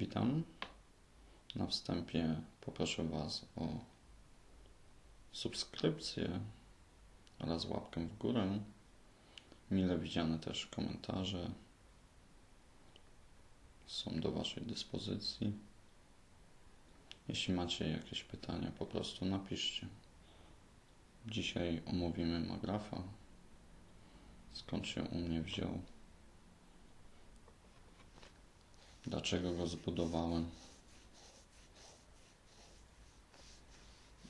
Witam. Na wstępie poproszę Was o subskrypcję oraz łapkę w górę. Mile widziane też komentarze są do Waszej dyspozycji. Jeśli macie jakieś pytania, po prostu napiszcie. Dzisiaj omówimy Magrafa. Skąd się u mnie wziął? Dlaczego go zbudowałem?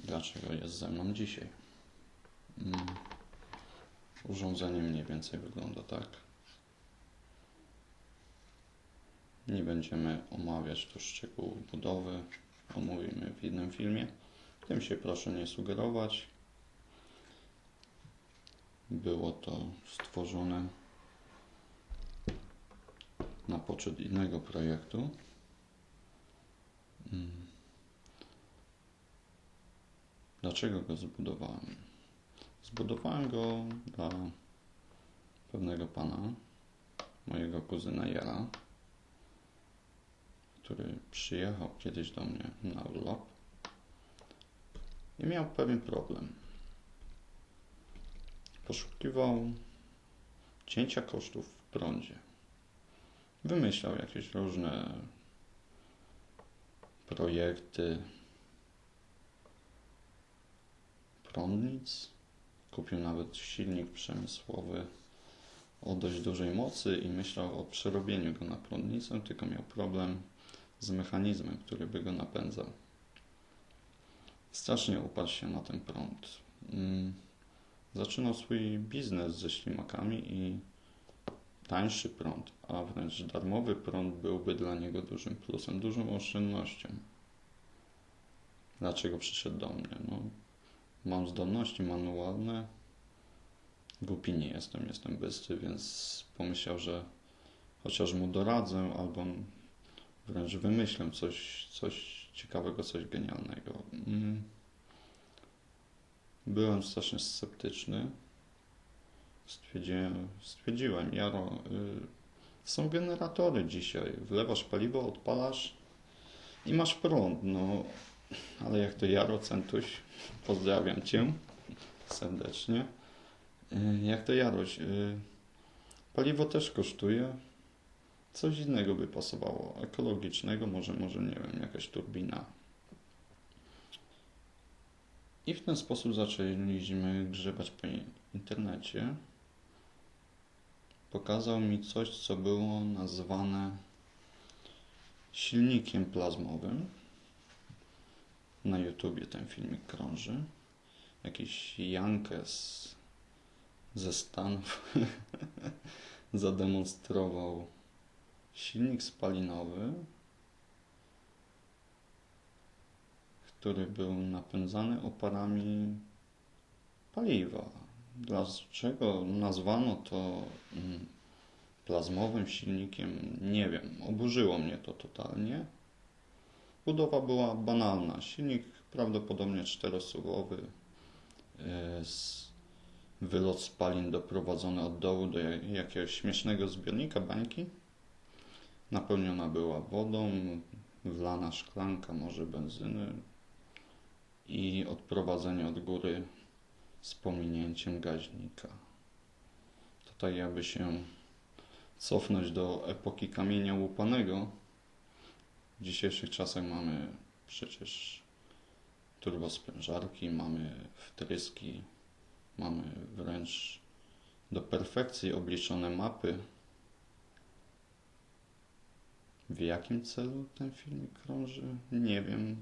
Dlaczego jest ze mną dzisiaj? Mm. Urządzenie mniej więcej wygląda tak. Nie będziemy omawiać tu szczegółów budowy. Omówimy w innym filmie. Tym się proszę nie sugerować. Było to stworzone na poczet innego projektu. Mm. Dlaczego go zbudowałem? Zbudowałem go dla pewnego pana, mojego kuzyna Jara, który przyjechał kiedyś do mnie na urlop i miał pewien problem. Poszukiwał cięcia kosztów w prądzie. Wymyślał jakieś różne projekty prądnic. Kupił nawet silnik przemysłowy o dość dużej mocy i myślał o przerobieniu go na prądnicę, tylko miał problem z mechanizmem, który by go napędzał. Strasznie uparł się na ten prąd. Mm, zaczynał swój biznes ze ślimakami i tańszy prąd, a wręcz darmowy prąd byłby dla niego dużym plusem, dużą oszczędnością. Dlaczego przyszedł do mnie? No, mam zdolności manualne, głupi nie jestem, jestem bystry, więc pomyślał, że chociaż mu doradzę albo wręcz wymyślę coś, coś ciekawego, coś genialnego. Mm. Byłem strasznie sceptyczny. Stwierdziłem, stwierdziłem Jaro, y, są generatory dzisiaj. Wlewasz paliwo, odpalasz i masz prąd. No, ale jak to Jaro Centuś, pozdrawiam Cię serdecznie. Y, jak to Jaroś, y, paliwo też kosztuje. Coś innego by pasowało, ekologicznego, może, może nie wiem, jakaś turbina. I w ten sposób zaczęliśmy grzebać po internecie. Pokazał mi coś, co było nazwane silnikiem plazmowym. Na YouTubie ten filmik krąży. Jakiś Jankes ze Stanów zademonstrował silnik spalinowy, który był napędzany oparami paliwa. Dlaczego nazwano to mm, plazmowym silnikiem? Nie wiem. Oburzyło mnie to totalnie. Budowa była banalna. Silnik prawdopodobnie czterosuwowy, e, wylot spalin doprowadzony od dołu do jakiegoś śmiesznego zbiornika bańki. Napełniona była wodą, wlana szklanka może benzyny i odprowadzenie od góry z pominięciem gaźnika. Tutaj aby się cofnąć do epoki kamienia łupanego, w dzisiejszych czasach mamy przecież turbosprężarki, mamy wtryski, mamy wręcz do perfekcji obliczone mapy. W jakim celu ten filmik krąży? Nie wiem.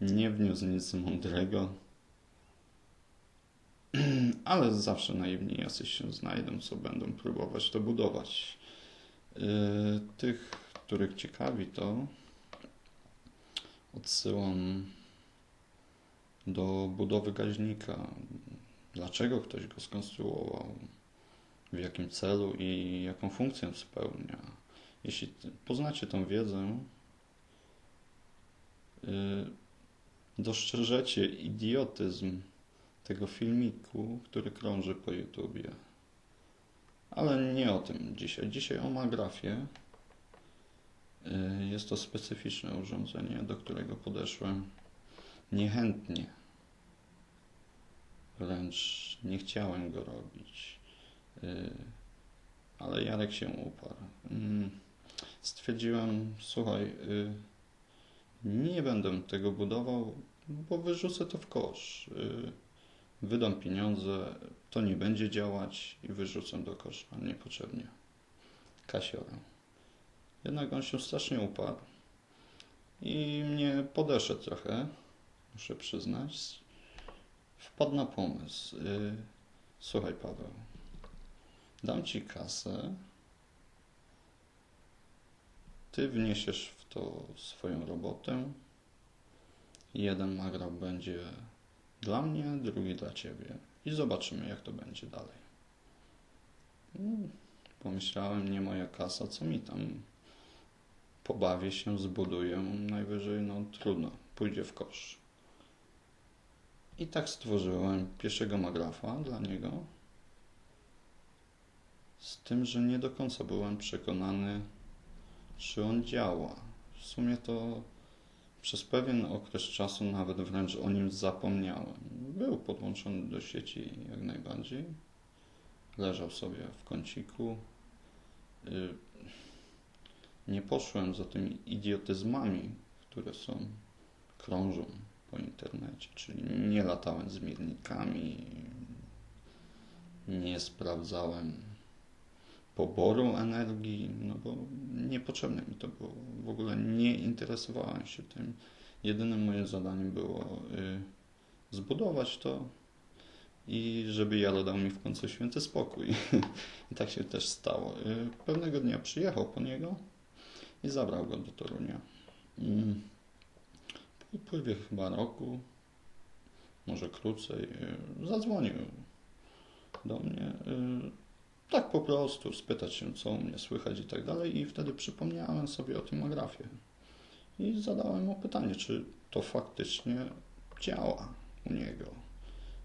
Nie wniósł nic mądrego. Ale zawsze naiwni jacyś się znajdą, co będą próbować to budować. Yy, tych, których ciekawi to, odsyłam do budowy gaźnika. Dlaczego ktoś go skonstruował, w jakim celu i jaką funkcję spełnia. Jeśli poznacie tą wiedzę, yy, dostrzeżecie idiotyzm tego filmiku, który krąży po YouTubie. Ale nie o tym dzisiaj. Dzisiaj o Magrafie. Y, Jest to specyficzne urządzenie, do którego podeszłem niechętnie. Wręcz nie chciałem go robić. Y, Ale Jarek się uparł. Mm, Stwierdziłem, słuchaj, y, nie będę tego budował, bo wyrzucę to w kosz. Wydam pieniądze, to nie będzie działać i wyrzucę do kosza niepotrzebnie. Kasiorę. Jednak on się strasznie uparł i mnie podeszedł trochę, muszę przyznać. Wpadł na pomysł. Y, Słuchaj, Paweł, dam ci kasę, ty wniesiesz w to swoją robotę. Jeden magrab będzie dla mnie, drugi dla ciebie. I zobaczymy, jak to będzie dalej. Mm, Pomyślałem, nie moja kasa, co mi tam pobawię się, zbuduję, najwyżej, no trudno, pójdzie w kosz. I tak stworzyłem pierwszego magrafa dla niego, z tym, że nie do końca byłem przekonany, czy on działa. W sumie to przez pewien okres czasu nawet wręcz o nim zapomniałem. Był podłączony do sieci jak najbardziej. Leżał sobie w kąciku. Y, Nie poszłem za tymi idiotyzmami, które są, krążą po internecie, czyli nie latałem z miernikami, nie sprawdzałem poboru energii, no bo niepotrzebne mi to było. W ogóle nie interesowałem się tym. Jedynym moim zadaniem było y, zbudować to i żeby Jaro dał mi w końcu święty spokój. I tak się też stało. Y, pewnego dnia przyjechał po niego i zabrał go do Torunia. Mm. Po upływie chyba roku, może krócej, y, zadzwonił do mnie. Y, tak po prostu spytać się, co u mnie słychać i tak dalej. I wtedy przypomniałem sobie o tym agrafie. I zadałem mu pytanie, czy to faktycznie działa u niego.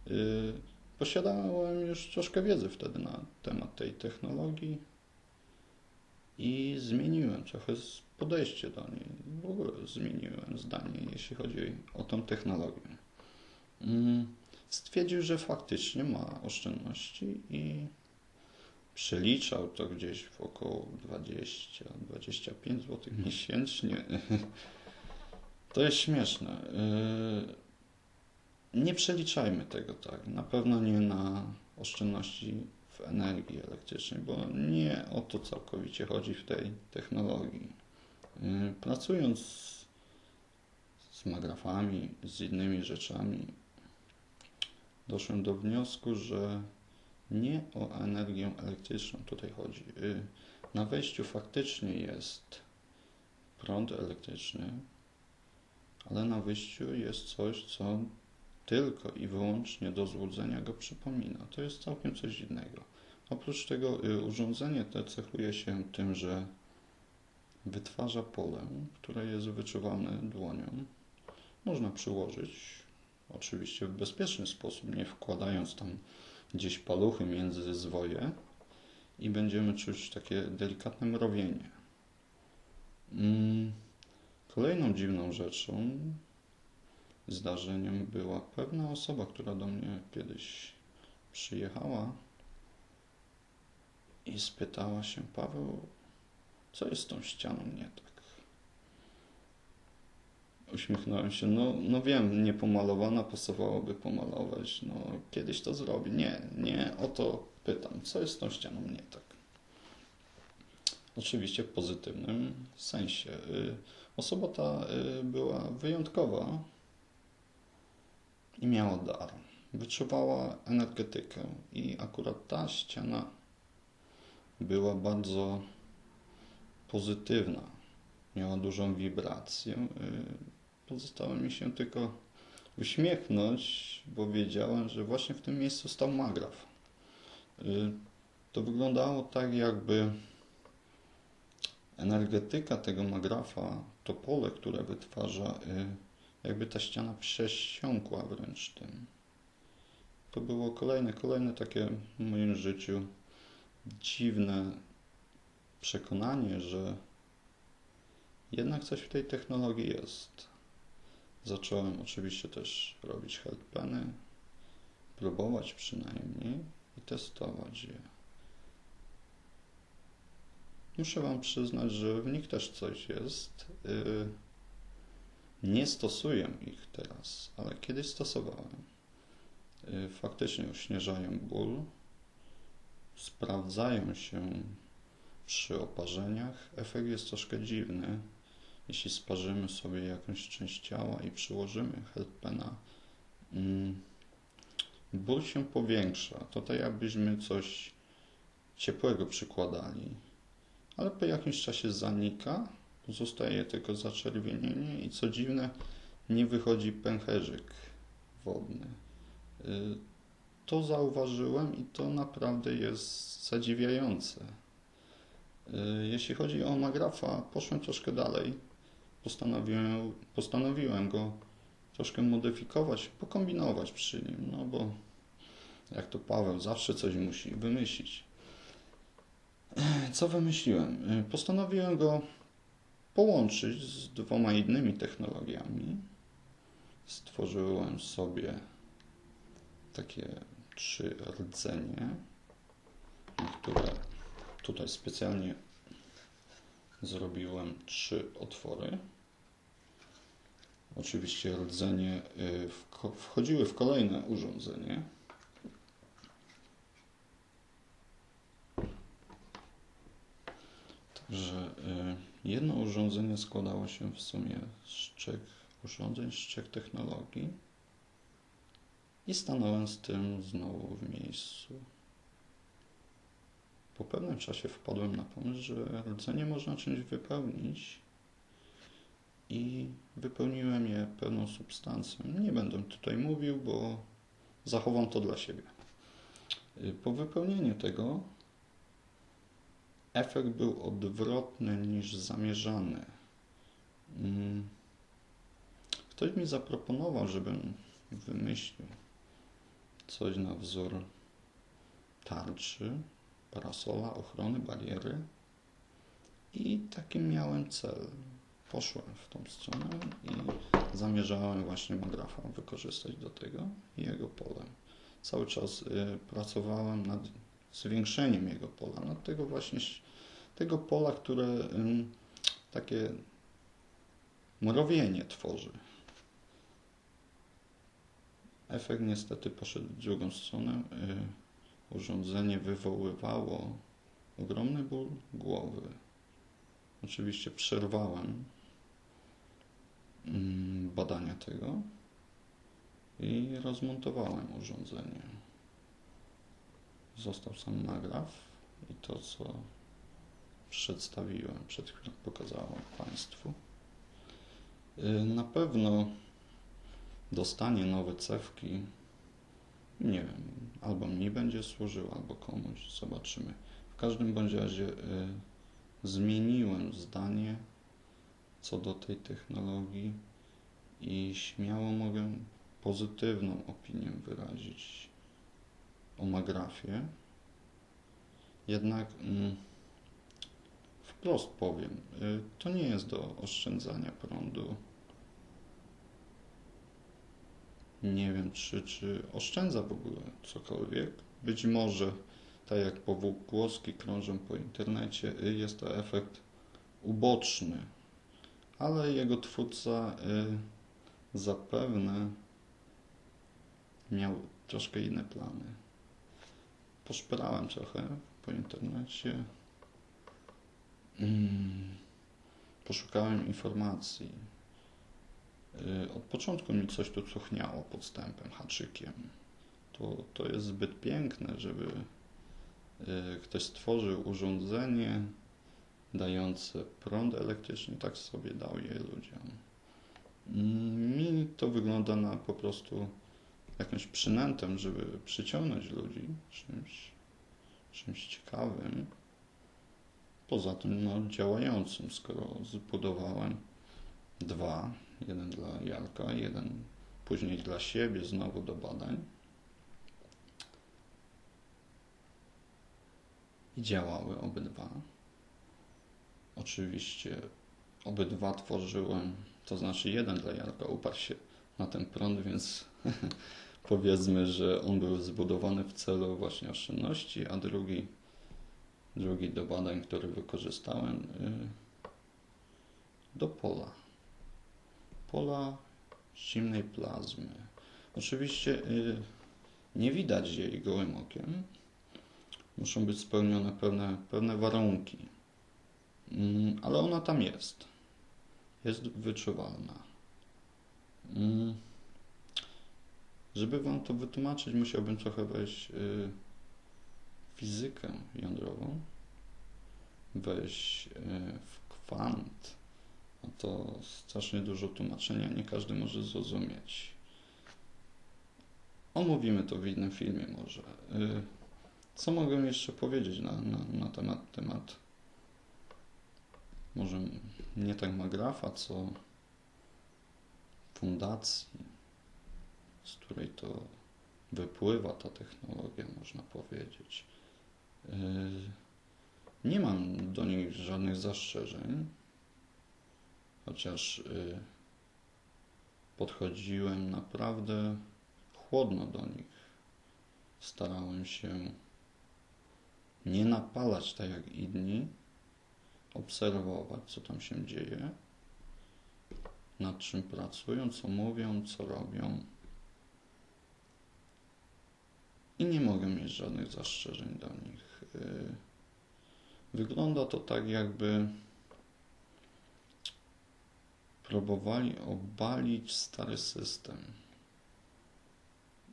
Yy, Posiadałem już troszkę wiedzy wtedy na temat tej technologii i zmieniłem trochę podejście do niej. W ogóle zmieniłem zdanie, jeśli chodzi o tą technologię. Mm, Stwierdził, że faktycznie ma oszczędności i przeliczał to gdzieś w około 20-25 zł miesięcznie. To jest śmieszne. Yy, Nie przeliczajmy tego tak. Na pewno nie na oszczędności w energii elektrycznej, bo nie o to całkowicie chodzi w tej technologii. Yy, Pracując z magrafami, z innymi rzeczami, doszłem do wniosku, że nie o energię elektryczną tutaj chodzi. Y, Na wejściu faktycznie jest prąd elektryczny, ale na wyjściu jest coś, co tylko i wyłącznie do złudzenia go przypomina. To jest całkiem coś innego. Oprócz tego y, urządzenie te cechuje się tym, że wytwarza pole, które jest wyczuwane dłonią. Można przyłożyć, oczywiście w bezpieczny sposób, nie wkładając tam gdzieś paluchy między zwoje i będziemy czuć takie delikatne mrowienie. Mm, Kolejną dziwną rzeczą, zdarzeniem była pewna osoba, która do mnie kiedyś przyjechała i spytała się, Paweł, co jest z tą ścianą nie tak? Uśmiechnąłem się, no, no wiem, nie pomalowana, pasowałoby pomalować, no kiedyś to zrobię. Nie, nie, o to pytam, co jest z tą ścianą nie tak? Oczywiście w pozytywnym sensie. Y, Osoba ta y, była wyjątkowa i miała dar. Wyczuwała energetykę i akurat ta ściana była bardzo pozytywna. Miała dużą wibrację. Y, Pozostało mi się tylko uśmiechnąć, bo wiedziałem, że właśnie w tym miejscu stał magraf. Y, To wyglądało tak, jakby energetyka tego magrafa, to pole, które wytwarza, y, jakby ta ściana przesiąkła wręcz tym. To było kolejne, kolejne takie w moim życiu dziwne przekonanie, że Jednak coś w tej technologii jest. Zacząłem oczywiście też robić helpeny, próbować przynajmniej i testować je. Muszę Wam przyznać, że w nich też coś jest. Yy, nie stosuję ich teraz, ale kiedyś stosowałem. Yy, faktycznie uśnieżają ból, sprawdzają się przy oparzeniach. Efekt jest troszkę dziwny. Jeśli sparzymy sobie jakąś część ciała i przyłożymy helpena, mm, ból się powiększa. To tak jakbyśmy coś ciepłego przykładali, ale po jakimś czasie zanika, zostaje tylko zaczerwienienie i co dziwne, nie wychodzi pęcherzyk wodny. Y, to zauważyłem i to naprawdę jest zadziwiające. Y, jeśli chodzi o magrafa, poszłem troszkę dalej. Postanowiłem, postanowiłem go troszkę modyfikować, pokombinować przy nim, no bo jak to Paweł zawsze coś musi wymyślić. Co wymyśliłem? Postanowiłem go połączyć z dwoma innymi technologiami. Stworzyłem sobie takie trzy rdzenie, które tutaj specjalnie zrobiłem trzy otwory. Oczywiście rdzenie y, wchodziły w kolejne urządzenie. Także y, jedno urządzenie składało się w sumie z trzech urządzeń, z trzech technologii i stanąłem z tym znowu w miejscu. Po pewnym czasie wpadłem na pomysł, że rdzenie można czymś wypełnić i wypełniłem je pełną substancją. Nie będę tutaj mówił, bo zachowam to dla siebie. Y, po wypełnieniu tego efekt był odwrotny niż zamierzany. Mm. Ktoś mi zaproponował, żebym wymyślił coś na wzór tarczy, parasola, ochrony, bariery i taki miałem cel poszłem w tą stronę i zamierzałem właśnie Magrafa wykorzystać do tego i jego pole. Cały czas y, pracowałem nad zwiększeniem jego pola, nad tego właśnie tego pola, które y, takie mrowienie tworzy. Efekt niestety poszedł w drugą stronę. Y, urządzenie wywoływało ogromny ból głowy. Oczywiście przerwałem Mm, badania tego i rozmontowałem urządzenie. Został sam nagraf i to, co przedstawiłem, przed chwilą pokazałem Państwu. Y, na pewno dostanie nowe cewki, nie wiem, albo mi będzie służył, albo komuś, zobaczymy. W każdym bądź razie y, zmieniłem zdanie co do tej technologii i śmiało mogę pozytywną opinię wyrazić o Magrafie. Jednak mm, wprost powiem, y, to nie jest do oszczędzania prądu. Nie wiem, czy, czy oszczędza w ogóle cokolwiek. Być może, tak jak pogłoski krążą po internecie, jest to efekt uboczny ale jego twórca y, zapewne miał troszkę inne plany. Poszperałem trochę po internecie. Mm, poszukałem informacji. Y, od początku mi coś tu cuchniało podstępem, haczykiem. To, to jest zbyt piękne, żeby y, ktoś stworzył urządzenie, dające prąd elektryczny, tak sobie dał je ludziom. Mi to wygląda na po prostu jakimś przynętem, żeby przyciągnąć ludzi czymś, czymś ciekawym. Poza tym no, działającym, skoro zbudowałem dwa, jeden dla Jarka, jeden później dla siebie, znowu do badań. I działały obydwa. Oczywiście obydwa tworzyłem, to znaczy jeden dla Jarka uparł się na ten prąd, więc powiedzmy, że on był zbudowany w celu właśnie oszczędności, a drugi, drugi do badań, który wykorzystałem y, do pola. Pola zimnej plazmy. Oczywiście y, nie widać jej gołym okiem. Muszą być spełnione pewne, pewne warunki. Mm, ale ona tam jest. Jest wyczuwalna. Mm. Żeby Wam to wytłumaczyć, musiałbym trochę wejść y, fizykę jądrową, wejść y, w kwant. To strasznie dużo tłumaczenia, nie każdy może zrozumieć. Omówimy to w innym filmie może. Y, co mogę jeszcze powiedzieć na, na, na temat, temat może nie tak Magrafa, co fundacji, z której to wypływa ta technologia, można powiedzieć. Yy, nie mam do nich żadnych zastrzeżeń, chociaż yy, podchodziłem naprawdę chłodno do nich. Starałem się nie napalać tak jak inni, obserwować, co tam się dzieje, nad czym pracują, co mówią, co robią. I nie mogę mieć żadnych zastrzeżeń do nich. Y, wygląda to tak, jakby próbowali obalić stary system.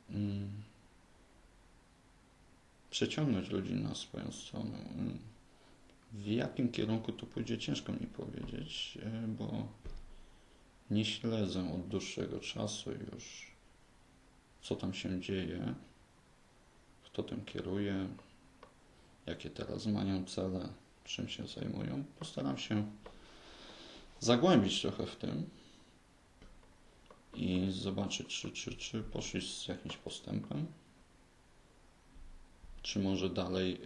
Mm. Przeciągnąć ludzi na swoją stronę. Mm. W jakim kierunku to pójdzie, ciężko mi powiedzieć, e, bo nie śledzę od dłuższego czasu już, co tam się dzieje, kto tym kieruje, jakie teraz mają cele, czym się zajmują. Postaram się zagłębić trochę w tym i zobaczyć, czy, czy, czy poszli z jakimś postępem czy może dalej y,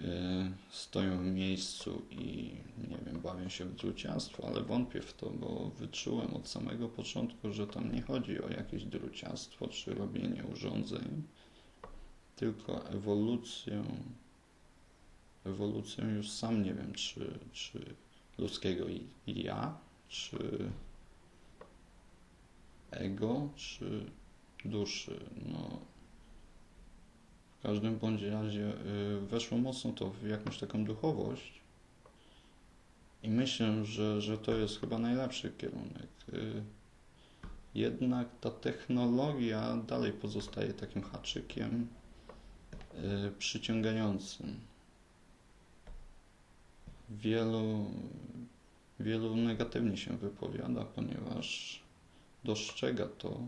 stoją w miejscu i nie wiem, bawią się w druciarstwo, ale wątpię w to, bo wyczułem od samego początku, że tam nie chodzi o jakieś druciarstwo czy robienie urządzeń, tylko ewolucję. Ewolucję już sam nie wiem, czy, czy ludzkiego ja, czy ego, czy duszy. No, w każdym bądź razie y, weszło mocno to w jakąś taką duchowość i myślę, że, że to jest chyba najlepszy kierunek. Y, jednak ta technologia dalej pozostaje takim haczykiem y, przyciągającym. Wielu, wielu negatywnie się wypowiada, ponieważ dostrzega to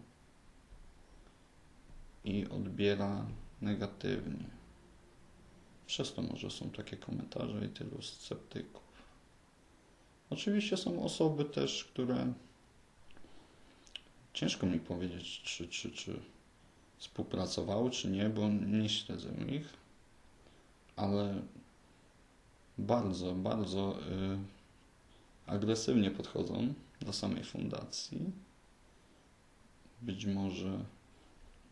i odbiera negatywnie. Przez to może są takie komentarze i tylu sceptyków. Oczywiście są osoby też, które ciężko mi powiedzieć, czy, czy, czy współpracowały, czy nie, bo nie śledzę ich, ale bardzo, bardzo y, agresywnie podchodzą do samej fundacji. Być może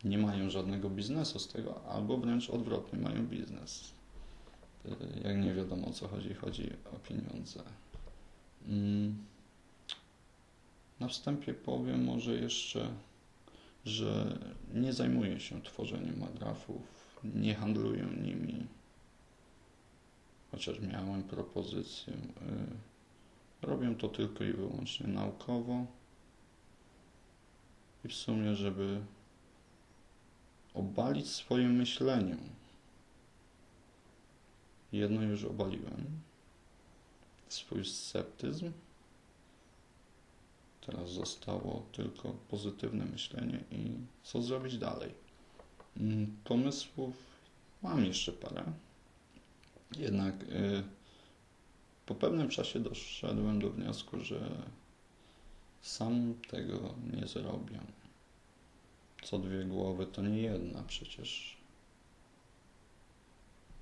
nie mają żadnego biznesu z tego, albo wręcz odwrotnie, mają biznes. Y, jak nie wiadomo o co chodzi, chodzi o pieniądze. Mm. Na wstępie powiem może jeszcze, że nie zajmuję się tworzeniem magrafów, nie handluję nimi, chociaż miałem propozycję. Y, robię to tylko i wyłącznie naukowo i w sumie, żeby obalić swoje myślenie. Jedno już obaliłem. Swój sceptyzm. Teraz zostało tylko pozytywne myślenie i co zrobić dalej. Mm, pomysłów mam jeszcze parę. Jednak y, po pewnym czasie doszedłem do wniosku, że sam tego nie zrobię co dwie głowy to nie jedna przecież.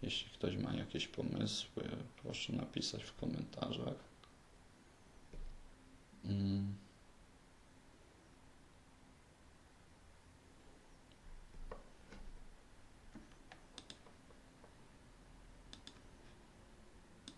Jeśli ktoś ma jakieś pomysły, proszę napisać w komentarzach. Mm.